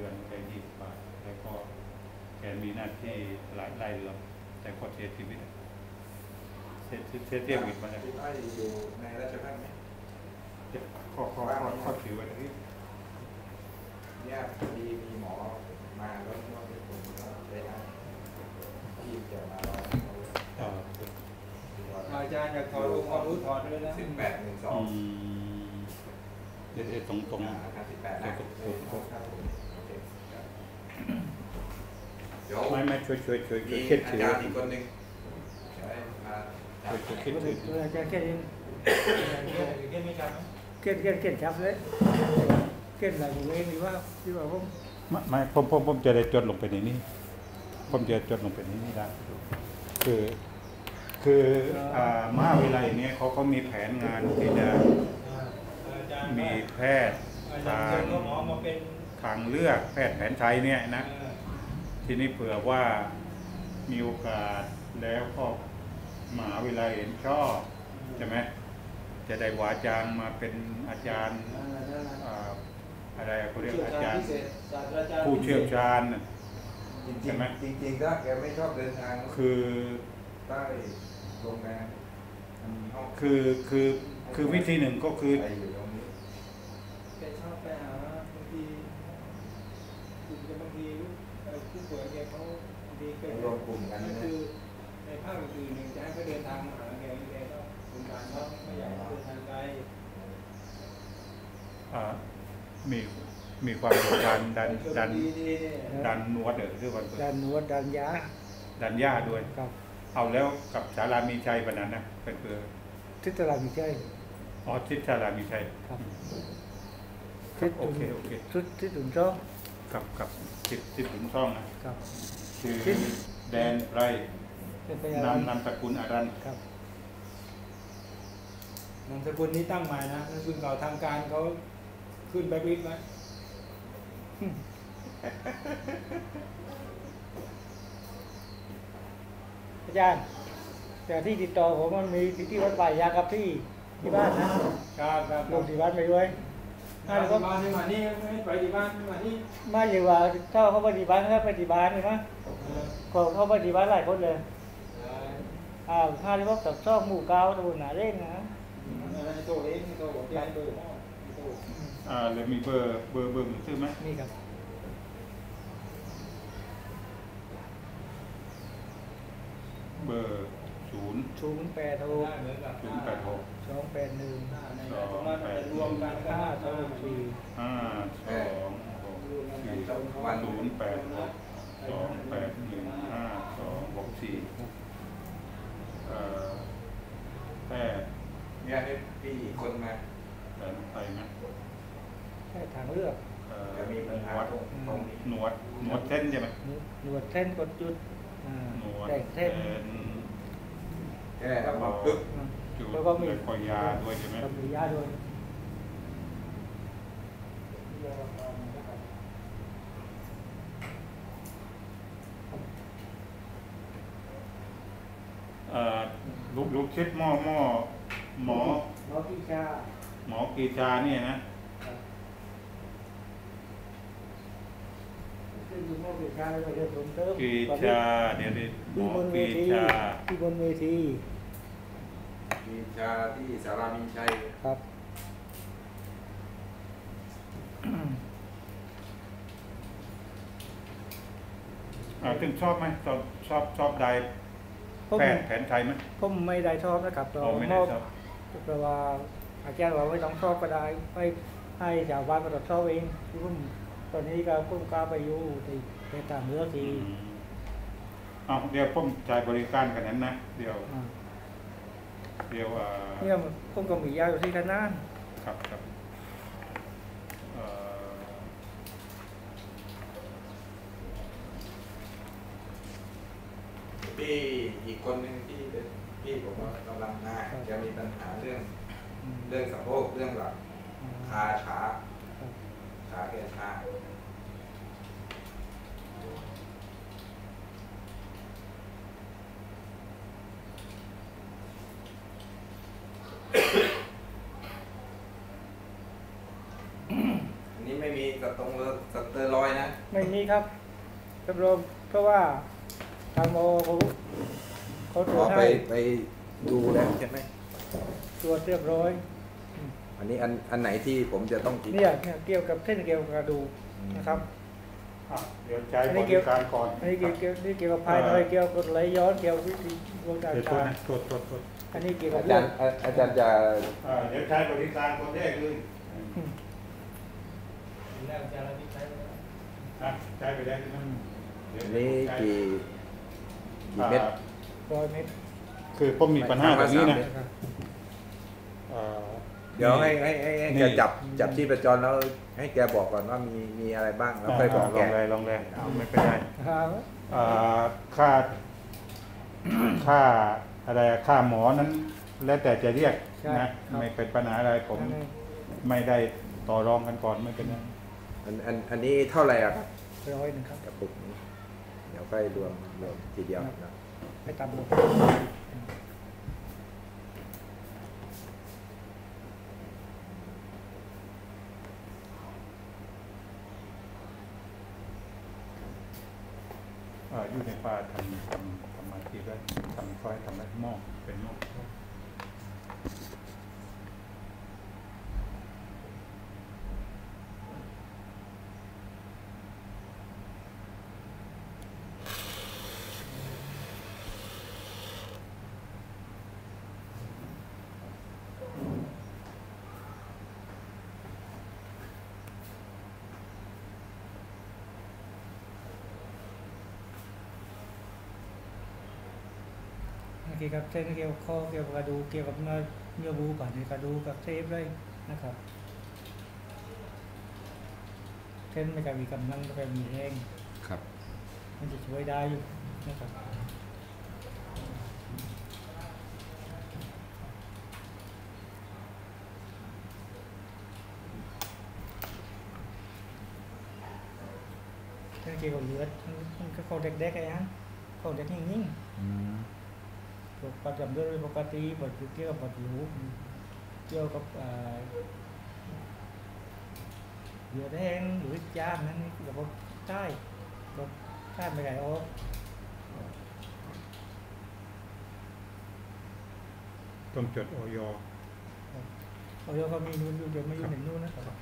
ดือนแกยี่สิบบาทแล้วก็แกมีหน้าที่หลายรายเรือนแต่ก็เสียชีวิตเสียเสียเสียชีวิตมาแล้วพี่อ้อยอยู่ในราชพัฒน์ไหมข้อข้อข้อข้อถือไว้ที่เนี่ยพอดีมีหมอมาแล้วก็เป็นคนก็เลยนะที่จะมาลองเอ่ออาจารย์อยากถอดองค์ความรู้ถอดเลยนะสิบแปดหนึ่งสออืงมเดี๋ยวเดี๋ยวตรงตรงนะครับสิบแปดนะเออครับผมโอเคครับ เดี๋ยวไม่ไม่ช่วยช่วยช่วยช่มีวยเช็ดอาถือจารย์อีกคนหนึ่งเดี๋ยวให้มาจับช่วยช่วยเช็ดถืออาจารย์เขียนเขียนไม่จำไหมเขียนเขียนเขียนชับเลยเขียนหลายเวงหรือว่าที่ว่าผมไม่ไม่ผมผมผมจะได้จดลงไปในนี้ ผมจะจดลงไปในนี้ได้คือ คืออ่ามหาวิทยาลัยเนี้ยเขาเขามีแผนงานที่จะอาจารย์มีแพทย์อาจารย์ทางเชิญก็หมอมาเป็นทางเลือกแพทย์แผนไทยเนี่ยนะ ทีนี้เผื่อว่ามีโอกาสแล้วก็มหาวิทยาลัยเห็นชอบใช่ไหมจะได้วาจางมาเป็นอาจารย์อ่าอะไรเขาเรียกอาจารย์ผู้เชี่ยวชาญน่ะจริงใช่ไหมๆจริงๆถ้าแกไม่ชอบเดินทางคือใต้โรงแรมมีห้องคือคือคือวิธีหนึ่งก็คือ ไปอยู่ตรงนี้ แกชอบไปหาบางทีคุณจะบางที เอ่อผู้ป่วยแกเขาบางทีแกรวมกลุ่มกันก็นะคือในภาคอื่นๆหนึ่งจะให้เขาเดินทางมาหาแกแกก็สงสารเขาไม่อยากให้เดินทางไกลอ่ามีมีความต้องการดันดันดีๆเนี่ยดันนวดหรือที่วันดันนวดดันยาดันหญ้าด้วยครับเอาแล้วกับสารามีชัยปะนั้นนะเป็นเพื่อทิศตลาดมีใจอ๋อทิศสารามีชัยครับครับโอเคโอเคทิศทิศถุนจ้อง กับกับทิศทิศถึงช่องนะ ครับ คือทิศแดนไรเป็นไปนามนามสกุลอารันครับนามสกุลนี้ตั้งใหม่นะนามสกุลเก่าทางการเขาขึ้นแบ็คลิสต์ไว้อาจารย์ แต่ที่ติดต่อผมมันมีที่ที่วัดป่ายากับที่ที่บ้านนะครับครับลงที่บ้านไปด้วย มาที่บ้านที่มานี่ไม่ไปที่บ้านที่มานี่มาอยู่ว่าถ้าเขาปฏิบัติเขาปฏิบัติใช่ไหมเออเขาเขาปฏิบัติหลายคนเลยเอออ่าถ้าเรียกว่าตับซ่องหมู่เก้าตะบนหนาเล่นนะให้โตเองให้โตบอกที่ให้เบอร์พ่อให้โตอ่าแล้วมีเบอร์เบอร์เบอร์มือถือไหมนี่ครับเบอร์ ศูนย์ศูนย์แปดหกศูนย์แปดหกสองแปดหนึ่งในตรงนั้นมันจะรวมกันห้าสองสี่ห้าสองหกสี่ศูนย์แปดหกสองแปดหนึ่งห้าสองหกสี่เอ่อแพทย์เนี่ยให้พี่คนมาแผนไทยนะแค่ทางเลือกเออจะมีปัญหาหนวดตรงนี้หนวดหนวดเส้นใช่ไหมหนวดเส้นกดจุดหนวดแต่เส้น แค่ถ้ามาปึ๊บอืมจุดแล้วก็มีคอยยาด้วยใช่ไหมกับมียาด้วยเอ่อลูกลูกชิดหม้อหม้อหมอหมอพิชาหมอกีจาเนี่ยนะซึ่งหมอพิชาแล้วก็จะส่งเติมกีจาเดี๋ยวดิหมที่อบนเวกีทีจาที่บนเวที มีชาที่สารามีชัยครับ อ่าถึงชอบไหมชอบชอบชอบใดผมแพทย์แผนไทยไหมผมไม่ได้ชอบนะครับเราอ๋อไม่มได้อบชอบเพราะว่าอาจารย์ว่าไม่ต้องชอบก็ได้ให้ให้ชาวบ้านมาตรวจสอบเองที่ผมตอนนี้ก็ผมกล้าไปอยู่ที่ในต่างเรือที่อืมเอาเดี๋ยวผมจ่ายบริการกันนั้นนะ เดี๋ยว อ่า เดี๋ยวอ่าเนี่ยผมก็มียาอยู่ที่ทนานครับครับเอ่อพี่อีกคนหนึ่งที่เป็นพี่ผมว่ากำลังมาจะมีปัญหาเรื่องอืมเรื่องสะโพกเรื่องหลังอ่าขาขาครับขาแกชาอันนี้ไม่ มีส ตรงสเตอรอยด์นะ ไม่มีครับรับรองเพราะว่าทางโมเขาเขาตรขวอจไปให้ไปดูแล้วใช่ไหมตรวจเรียบร้อย อันนี้อันอันไหนที่ผมจะต้องติดเนี่ยเนี่ยเกี่ยวกับเส้นเกี่ยวกับกระดูกนะครับอะเดี๋ยวใช้อันบนี้เกี่ริยวการก่อนอันนี้เกี่ยวเกี่ยวนี่เกี่ยวกับภายในเกี่ยวกับไหลย้อนเกี่ยวกับวิธีดวงตาเดี๋ยวโทษตานะโทษโทษโทษอันนี้เกี่ยวกัอาบจาเรื่อรงย์อาอาจารย์จะอ่าเดี๋ยวใช้บริการคนแรกเลย แล้วจะเราที่ ใช้ไว้อะใช้ไปได้ที่นั่นเดี๋ยวอันนี้ใช้กี่กี่เม็ดอ่าร้อยเมตรคือผมมีปัญหาแบบนี้นะไม่นะครับอ่าเดี๋ยวให้ให้ให้ให้นี่แกจับจับที่ประจรแล้ว ให้แกบอกก่อนว่ามีมีอะไรบ้างแล้วค่อยบอกลแกองเลยลองเลยเอาไม่เป็นไรครับอ่าค่าค่าอะไรค่าหมอนั้น แล้วแต่จะเรียกนะไม่เป็นปัญหาอะไรผมอันนี้ไม่ได้ต่อรองกันก่อนไม่เป็นไร อันอันอันนี้เท่าไหร่อะครับร้อยหนึ่งครับกระปุกนี้เดี๋ยวค่อยรวมรวมทีเดียวนะให้ตามหมดอ่าอยู่ในป่าทำทำทำมาทีได้ทำซอยทำอะไรหม้อเป็นหม้อ เกี่ยวกับเส้นเกี่ยวกับข้อเกี่ยวกับกระดูกเกี่ยวกับเนื้อเนื้อบูก่อนในกระดูกกับเซฟเลยนะครับเส้นไม่จะมีกำลังไม่จะมีแรงครับ มันจะช่วยได้อยู่นะครับเส้นเกี่ยวกับเลือดมันมันก็เข้าเด็กๆไอ้ฮะเข้าเด็กนิ่งๆ ปกประจำเดือนปกติบทเกี่ยวกับบทรู้เกี่ยวกับเอ่อเหยื่อแดงหรือจามนั้นนี่กับผมใต้ก็ใต้ไม่ได้ออกต้องจดออยเอาเดี๋ยวก็มีนู่นอยู่เดี๋ยวไม่อยู่ในนู่นนะครับ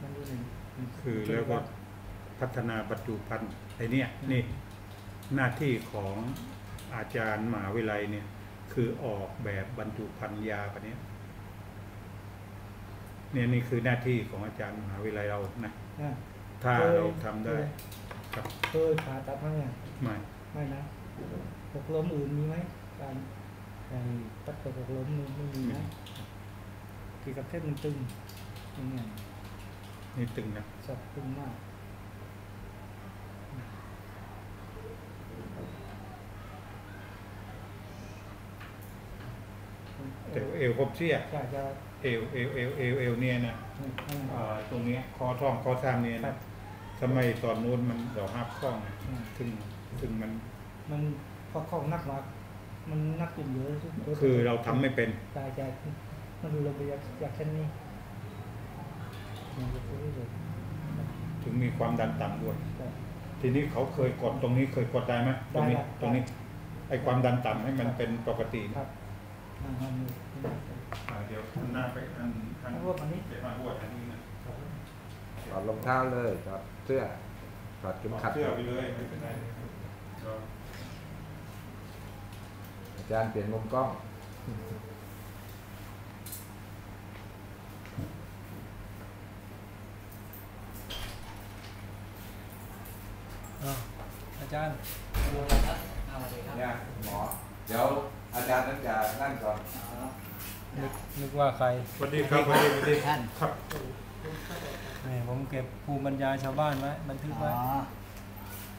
มันอยู่ในคือแล้วก็พัฒนาปัจจุบันไอเนี่ยนี่หน้าที่ของ อาจารย์มหาวิทยาลัยเนี่ย คือออกแบบบรรจุภัณฑ์ยาปะเนี้ยเนี่ยนี่คือหน้าที่ของอาจารย์มหาวิทยาลัยเรานะอะถ้าเราทำได้ครับเคยผ่าตัดมั้งเนี่ยไม่ไม่นะหกล้มอื่นมีไหมการการตัดตัวหกล้มนี่ไม่มีนะเกี่ยวกับเส้นมันตึงอย่างเงี้ยนี่ตึงนะ สับตึงมาก แต่เอว ผมเสียใช่จะเอวเอวเอวเอวเอวเนี่ยนะอืมอ่าตรงเนี้ยคอท้องคอทามเนี่ยครันะบสมัยตอนนู้นมันดอกห้าข้องอืมถึงถึงมันมันพอเข้านักมากมันนักขึ้นเยอะคือเราทำไม่เป็นตายใจมันดูเราไปอยากอยากเช่นนี้มันจะพูดได้เลยถึงมีความดันต่ำด้วยแต่ทีนี้เขาเคยกดตรงนี้เคยกดได้ไหมตรงนี้ได้ครับตรงนี้ไอ้ความดันต่ำให้มันเป็นปกติครับอ่ามันมีอ่า เดี๋ยวหน้าไปอันอันรวบอันนี้เดี๋ยวมาบวดอันนี้นะถอดรองเท้าเลยถอดเสื้อถอดเข็มขัดเสื้อไปเลยไม่เป็นไรก็อาจารย์เปลี่ยนมุมกล้องอ่าอาจารย์เนี่ยหมอ เดี๋ยว อาจารย์ต้องจะนั่นก่อนนึกนึกว่าใครสวัสดีครับสวัสดีสวัสดีครับนี่ผมเก็บภูมิปัญญาชาวบ้านไว้บันทึกอ๋อไว้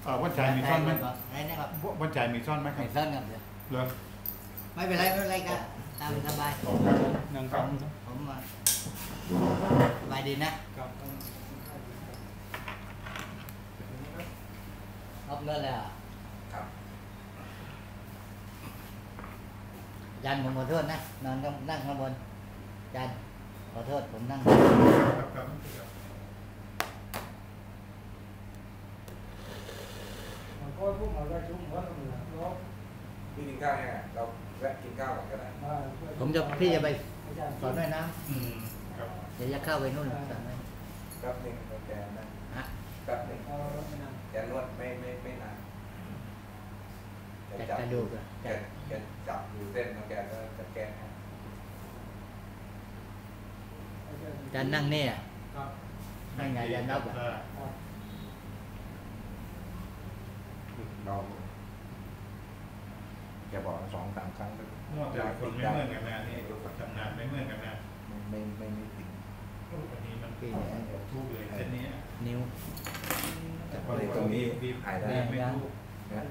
เอ่อวันจ่ายมีซ่อนไหมอะไรนะครับวันจ่ายมีซ่อนไหมครับไม่ซ่อนครับเดี๋ยวเหรอไม่เป็นไรไม่เป็นไรครับตามสบายนั่งฟังผมมาสบายดีนะรับเงินเลย ยันผมขอโทษนะ นอนก็นั่งข้างบน ยันขอโทษผมนั่งก็พวกเราได้ชุ่มวเาเหนือเนาะกินข้าวเเราแวะกินข้าวก่อนก็ได้ผมจะพี่จะไปสอนด้วยนะเดี๋ยวจะเข้าไปนู่นสอนไหมครับหนึ่งแกนะแป๊บหนึ่งแกนวดไม่ไม่ไม่นานจัดกระดูกอะ แกจัดแกจับอยู่เส้นแล้วแกก็จะแก้ให้อาจารย์นั่งเนี่ยครับนั่งไงอาจารย์นับอะเราแกบอกสองสามครั้งก็นวดแต่ละคนไม่เหมือนกันนะนี่ชำนาญไม่เหมือนกันนะไม่ไม่ไม่ถึงอันนี้มันพี่เนี่ยทุกเลยเส้นนี้นิ้วแต่พอดีตรงนี้หายได้แรงไม่ยังทุกนะ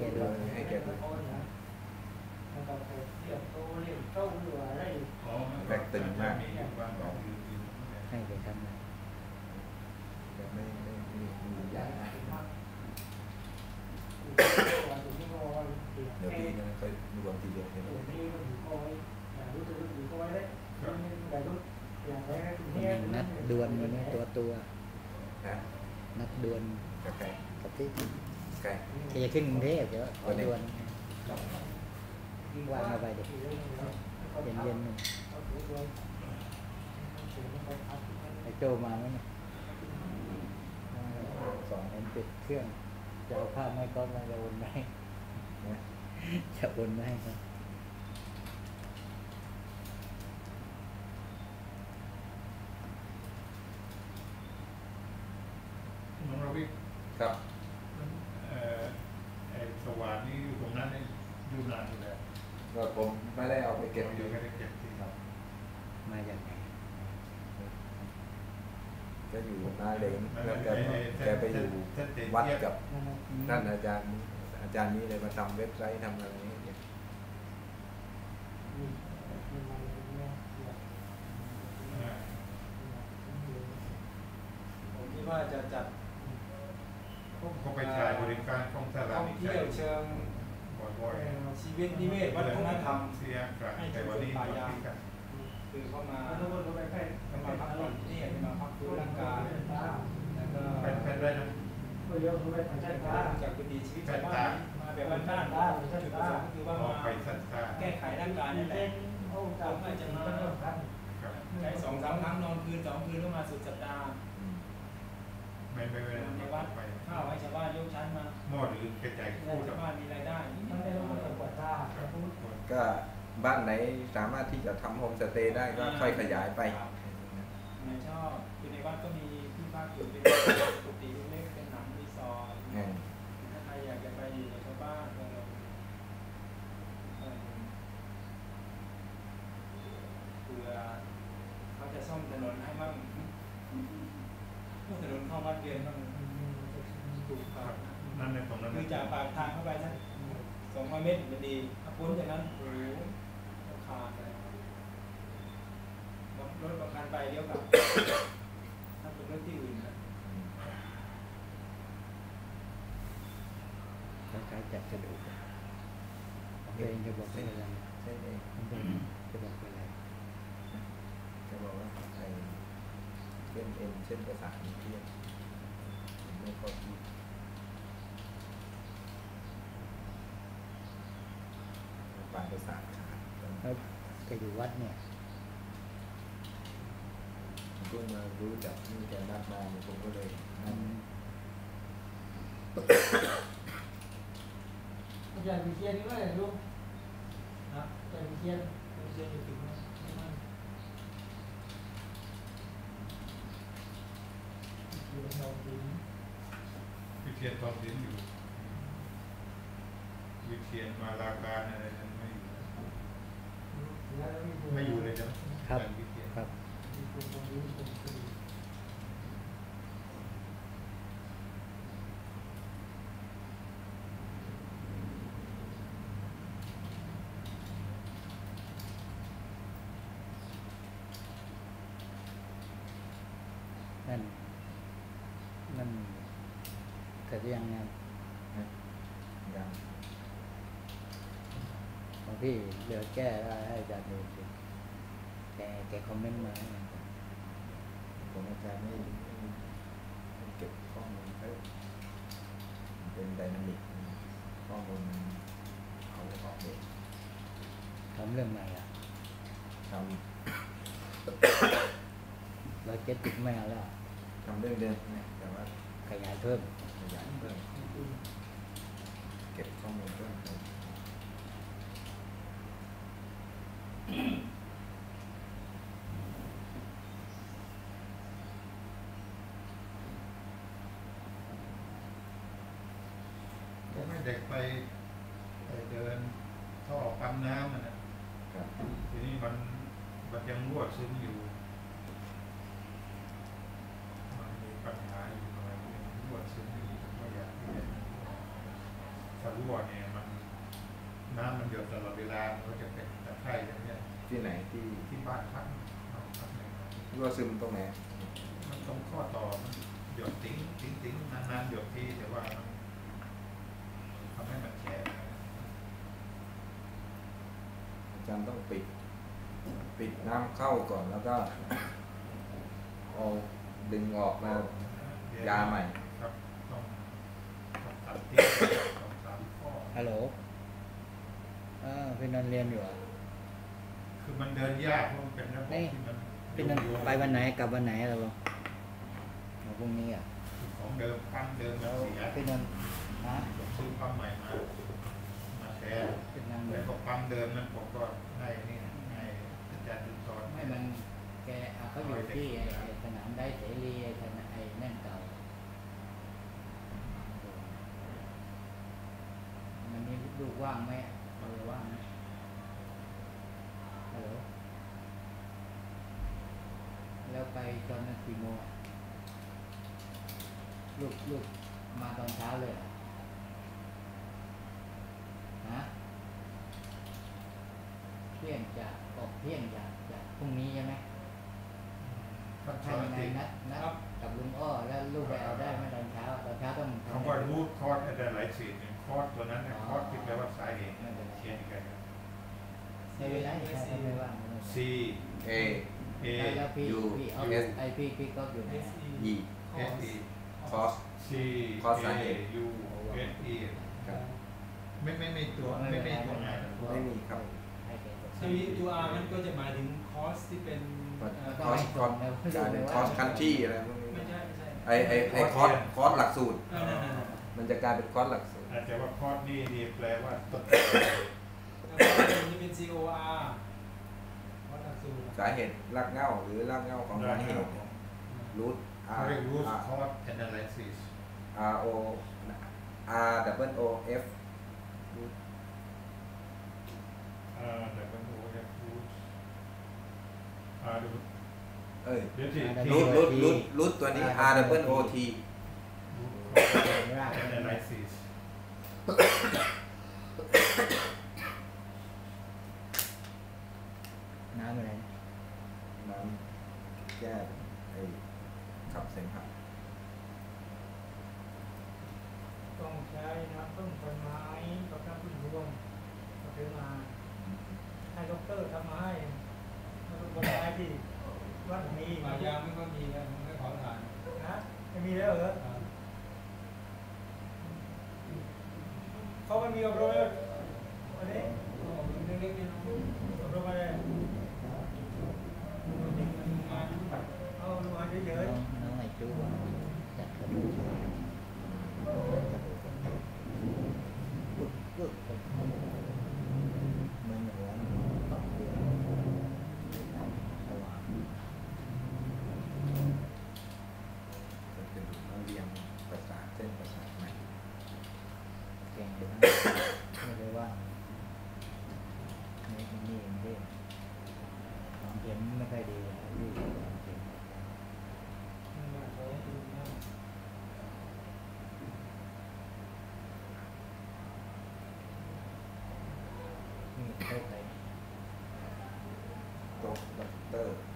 แกดูให้แกดู แล้วก็ไปเทียบโตเรียกโตหรืออะไรอ๋อแบกตึงมากมีอยู่บ้างบอกอยู่อยู่ให้แกทำนะแกไม่ไม่ไม่ไม่ใหญ่มากเดี๋ยวพี่จะค่อยรวมทีเดียวเห็นไหมนัดดวลวันนี้ตัวตัวนะนัดดวลกับใครกับที่ใครแกจะขึ้นกรุงเทพเดี๋ยวขอดวล วางเอาไปเด็กเย็นเย็นๆหนึ่งไอโจมาไหมเนี่ยสองเอ็นปิดเครื่อง จะเอาภาพไม่ก็มาจะโอนไหมจะโอนไหมครับ น้องรวิทย์ ครับ เอ่อไอ้สว่านนี่อยู่ตรงนั้นนี่อยู่นานอยู่แล้ว ก็ผมไม่ได้เอาไปเก็บ เรา อ อยู่ ยู่ ไม่ได้เก็บที่เรามาจากไหนก็อยู่หน้าเลงแล้วแกแกไปอยู่วัดกับนั่นอาจารย์ อาจารย์นี้เลยมาทำเว็บไซต์ทำอะไรนี้เนี่ยผมคิดว่าจะจัด เขาไปถ่ายบริการของสถา ท่อง นี เที่ยวเชิง บ่อย เอ่อๆชีวิตนิเวศวัฒนธรรมเสียกันแต่วันนี้วันที่กันคือเข้ามาเข้ามาพักผ่อนที่นี่จะมาพักฟื้นร่างกายแล้วก็เป็นเป็นได้นะจากวิถีชีวิตชาวบ้านมาแบบบ้านๆจุดประสงค์ก็คือว่าออกมาแก้ไขร่างกายนั่แหละๆครับใช้สองสามครั้งนอนคืนสองคืนก็มาสุดสัปดาห์อืมไม่ไม่ไม่ในวัดไปข้าวให้ชาวบ้านยกชั้นมาหม้อหรือกระจายให้คู่ชาบวบ้านมีรายได้ ก็บ้านไหนสามารถที่จะทำโฮมสเตย์ได้ก็ค่อยขยายไปไม่ชอบคือในวัดก็มีที่พักอยู่เป็นกุฏิเล็กๆเป็นหนังรีสอร์ทอืมถ้าใครอยากจะไปอยู่กับชาวบ้านก็ลองเอ่อเผื่อเขาจะซ่อมถนนให้บ้างถนนเข้าวัดเรียนบ้างถูกครับนั่นในตรงนั้นคือจากปากทางเข้าไปสักส องร้อยเมตรจะดีถ้าพ้นจากนั้นโอ้โหขาดเลยรถบางคันไปเลี้ยวกลับถ้าเป็นรถที่อื่นนะคล้ายๆจัดกระดูกอะผมเองจะบอกเป็นอะไรเส้นเองผมเองจะบอกเป็นอะไรจะบอกว่าไอ้เส้นเอ็นเส้นประสาทมันเครียดผมไม่ค่อยคิด ปลายประสาทขาดแล้วแกอยู่วัดเนี่ยผมเพิ่งมารู้จักนี่แกนัดมาผมก็เลยนั่นอาจารย์วิเชียนนี่ว่าอะไรลูกนะอาจารย์วิเชียนวิเชียนอยู่ถึงไหมไม่มั่นอยู่ในเราถึงวิเทียนทองดินอยู่วิเทียนมาลาการอะไรนั้นไม่อยู่ แล้วมีคน ไม่อยู่เลยจ้ะ ครับ วิเทียน ครับ มีคนตรงนี้มีคนคดี นั่นนั่นเสร็ จหรือยังยังของพี่เหลือแก้ได้ให้อาจารย์ดูสิแกแกคอมเมนต์มาให้ผมอาจารย์ไม่ไม่ไม่เก็บข้อมูลเพิ่มมันเป็นไดนามิกคนเขาออกเด็กทำเรื่องใหม่อะทร้อยเจ็ดสิบไม่แล้วทำเรื่องเดิมแต่ว่าขยายเพิ่ม ยายเพิ่มเก็บข้อมูลเพิ่มเติมผมให้เด็กไปไปเดินท่อปั๊มน้ำอะนะครับ ทีนี้มันมันยังรั่วซึมอยู่ มันมีปัญหาอยู่อะไรยังรั่วซึมอยู่ก็อยากให้ถ้า รั่วเนี่ยมันน้ำมันหยดตลอดเวลามันก็จะเป็นตะไคร่อย่างเนี้ยที่ไหนที่ที่บ้านพักบ้านพักเนี่ยรั่วซึมตรงไหนมันตรงข้อต่อมันหยดติ้งติ้งติ้งนานๆหยดทีแต่ว่ามันทำให้มันแฉะอาจารย์ต้องปิด ปิดน้ำเข้าก่อนแล้วก็เอาดึงออกมายาใหม่ ครับต้องต้องตัดทิ้งสองสามข้อ ฮัลโหลเออพี่นนท์เรียนอยู่เหรอะ คือมันเดินยากเพราะมันเป็นระบบนี่ที่มันพี่นนท์โยงๆไปวันไหนกลับวันไหนเราลงเอาพรุ่งนี้อะของเดิมปั๊มเดิมมัแล้นวเสียพี่นนท์ฮะผมซื้อปั๊มใหม่มา มาแทนพี่นนท์แล้วก็ปั๊มเดิมนั้นผมก็ให้นี่ให้อาจารย์ดุจรไม่มันแกเอาเขาอยู่ที่ไอ้ไอ้สนามได้เสรีไอ้สนามไอ้นั่นเก่า มั นมีลูกว่างไหมอะเอาเลยว่างนะฮัลโหลแล้วไปตอนนั้นกี่โมงอะลูกลูกมาตอนเช้าเลยเหรอฮะเที่ยงจากออกเที่ยงจากจากพรุ่งนี้ใช่ไหมท่านใช่สอนยังไงตินัดนัดกับลุงอ้อแล้วลูกไปเอาได้ไหมตอนเช้าตอนเช้าต้องทำคำว่ารูทคอร์สอะไรหลายสีเนี่ย คอร์สตัวนั้นเนี่ยคอร์สที่แปลว่าสาเหตุไม่เป็นไรเขียนกันไม่เป็นไรถ้าถ้าไม่ว่างไม่เป็นไร C A A แล้วพี่ U พี่เอา S ไอพี่พี่ก็อยู่ไหนอะ E S E cos C คอร์ส A สาเหตุ U S E ครับไม่ไม่ไม่ตัวไม่ไม่ตัวไหนไม่มีครับให้แกจดถ้ามีตัว R มันก็จะหมายถึงคอร์สที่เป็นมันเอ่อคอร์สคอร์สกลายเป็นคอร์สคันที่อะไรพวกนี้ไม่ใช่ไม่ใช่ไอไอไอคอร์สคอร์สหลักสูตรเออนั่นนั่นนั่นมันจะกลายเป็นคอร์สหลักสูตร อาจจะว่าคอร์สนี่นี่แปลว่าต้นแล้วก็มันจะเป็น C O R วัดหลักสูตรสาเหตุรากเหง้าหรือรากเหง้าของสาเหตุรูทเขา R เรียก root R cause analysis R O R double O F R W O F root R W เอ้ยเดี๋ยวที่รูทรูทรูทรูทตัวนี้ R double O T root cause analysis น้ำอะไร น้ำแก้ไอ้ขับเสมหะ ต้องใช้น้ำต้นไม้กับน้ำพึ่งรวมก็ซื้อมาให้ด็อกเตอร์ทำมาให้มาดูคนไม้ที่วัดมี ป่ายางไม่ก็มีนะมันไม่เผาถ่าน นะไม่มีแล้วเหรอ อ่า เขาไม่มีอบรมเล Yeah.